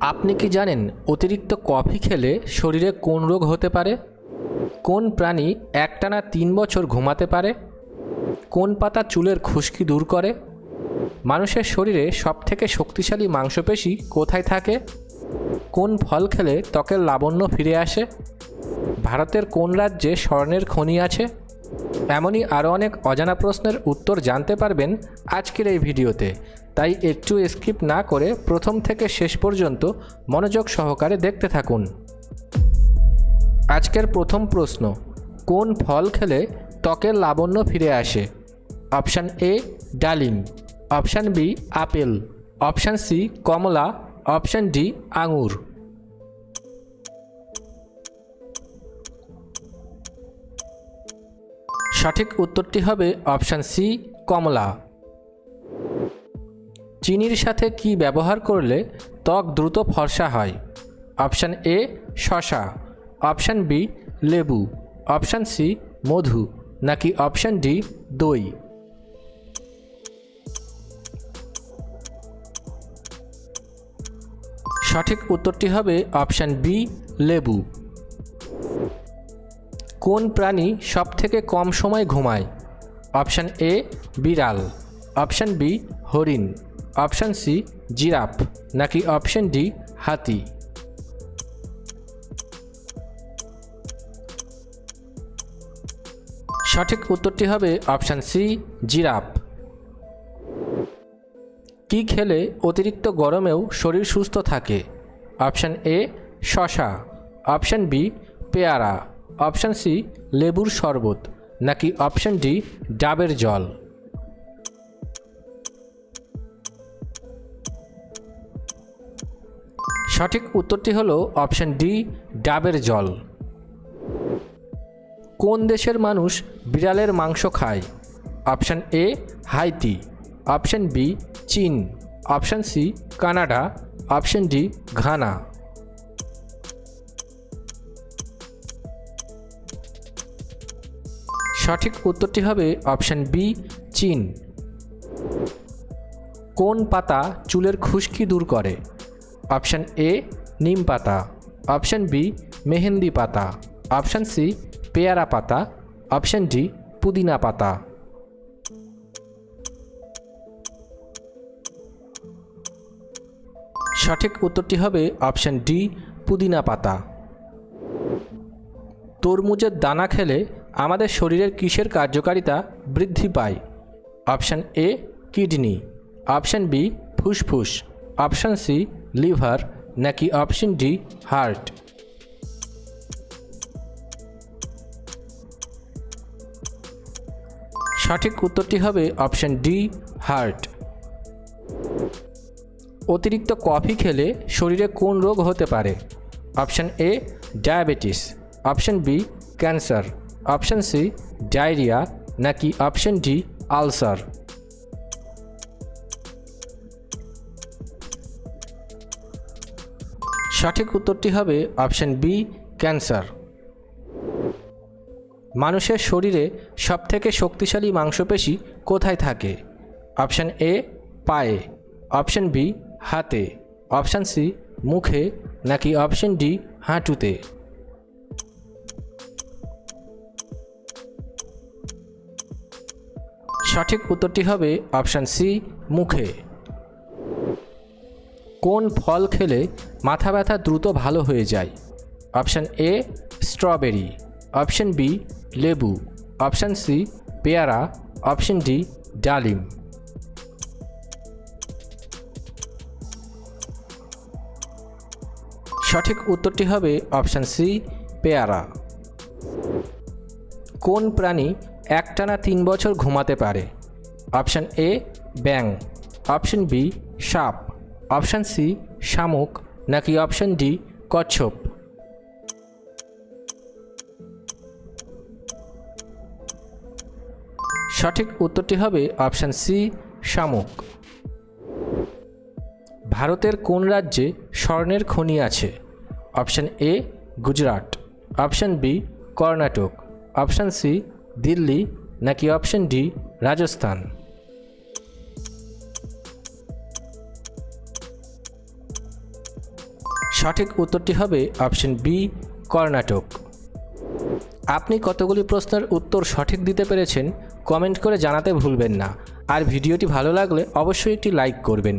আপনি কি জানেন অতিরিক্ত কফি খেলে শরীরে কোন রোগ হতে পারে? কোন প্রাণী একটানা তিন বছর ঘুমাতে পারে? কোন পাতা চুলের খুশকি দূর করে? মানুষের শরীরে সবথেকে শক্তিশালী মাংসপেশি কোথায় থাকে? কোন ফল খেলে ত্বকের লাবণ্য ফিরে আসে? ভারতের কোন রাজ্যে স্বর্ণের খনি আছে? এমনই আরও অনেক অজানা প্রশ্নের উত্তর জানতে পারবেন আজকের এই ভিডিওতে। তাই একটু স্কিপ না করে প্রথম থেকে শেষ পর্যন্ত মনোযোগ সহকারে দেখতে থাকুন। আজকের প্রথম প্রশ্ন, কোন ফল খেলে ত্বকের লাবণ্য ফিরে আসে? অপশান এ, ডালিম। Option B, apple. Option C, কমলা। অপশান ডি, আঙুর। সঠিক উত্তরটি হবে অপশান সি, কমলা। চিনির সাথে কি ব্যবহার করলে ত্বক দ্রুত ফর্সা হয়? অপশান এ, শশা। অপশান বি, লেবু। অপশান সি, মধু। নাকি অপশান ডি, দই? সঠিক উত্তরটি হবে অপশান বি, লেবু। কোন প্রাণী সবথেকে কম সময় ঘুমায়? অপশান এ, বিড়াল। অপশান বি, হরিণ। অপশান সি, জিরাফ, নাকি অপশান ডি, হাতি? সঠিক উত্তরটি হবে অপশান সি, জিরাফ। কি খেলে অতিরিক্ত গরমেও শরীর সুস্থ থাকে? অপশান এ, শশা। অপশান বি, পেয়ারা। অপশান সি, লেবুর শরবত। নাকি অপশান ডি, ডাবের জল? সঠিক উত্তরটি হল অপশান ডি, ডাবের জল। কোন দেশের মানুষ বিড়ালের মাংস খায়? Option A, Haiti. Option B, চীন। Option C, Canada. Option D, Ghana. সঠিক উত্তরটি হবে অপশান বি, চীন। কোন পাতা চুলের খুশকি দূর করে? অপশান এ নিম পাতা। অপশান বি মেহেন্দি পাতা। অপশান সি পেয়ারা পাতা। অপশান ডি পুদিনা পাতা। সঠিক উত্তরটি হবে অপশান ডি পুদিনা পাতা। তরমুজের দানা খেলে আমাদের শরীরের কিসের কার্যকারিতা বৃদ্ধি পায়? Option A kidney. Option B ফুসফুস। অপশান সি লিভার নাকি অপশন ডি, হার্ট? সঠিক উত্তরটি হবে অপশান ডি, হার্ট। অতিরিক্ত কফি খেলে শরীরে কোন রোগ হতে পারে? Option A, diabetes. Option B, cancer. Option C, diarrhoea. নাকি অপশন ডি, আলসার? সঠিক উত্তরটি হবে অপশান বি, ক্যান্সার। মানুষের শরীরে সবথেকে শক্তিশালী মাংসপেশি কোথায় থাকে? অপশান এ, পায়ে। অপশান বি, হাতে। অপশান সি, মুখে। নাকি অপশান ডি, হাঁটুতে? সঠিক উত্তরটি হবে অপশান সি, মুখে। কোন ফল খেলে মাথা ব্যথা দ্রুত ভালো হয়ে যায়? Option A, strawberry. Option B, লেবু। অপশান সি, পেয়ারা। অপশান ডি, ডালিম। সঠিক উত্তরটি হবে অপশান সি, পেয়ারা। কোন প্রাণী একটানা তিন বছর ঘুমাতে পারে? অপশান এ ব্যাং অপশান বি, সাপ। অপশান সি, শামুক, নাকি অপশান ডি, কচ্ছপ? সঠিক উত্তরটি হবে অপশান সি, শামুক। ভারতের কোন রাজ্যে স্বর্ণের খনি আছে? Option A, Gujarat. Option B, Karnataka. Option C, Delhi. নাকি অপশান ডি, রাজস্থান? সঠিক উত্তরটি হবে অপশন বি, কর্ণাটক। আপনি কতগুলি প্রশ্নের উত্তর সঠিক দিতে পেরেছেন, কমেন্ট করে জানাতে ভুলবেন না। আর ভিডিওটি ভালো লাগলে অবশ্যই একটি লাইক করবেন।